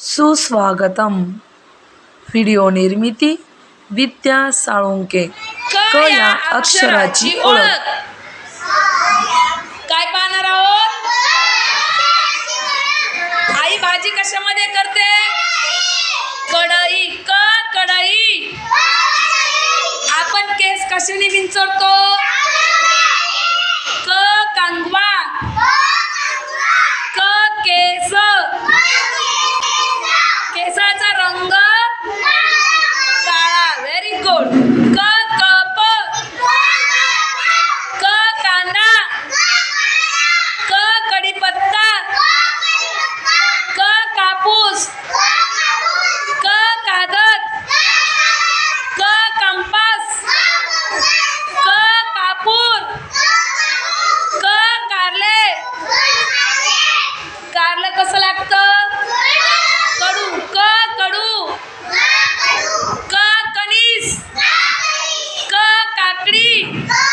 सुस्वागतम. व्हिडिओ निर्मिती विद्या साळुंके. क या अक्षराची ओळख. काय पाहणार आहोत? आई भाजी कशामध्ये करते? कढई क कढई? आपण केस कशाने विंचरतो? Three.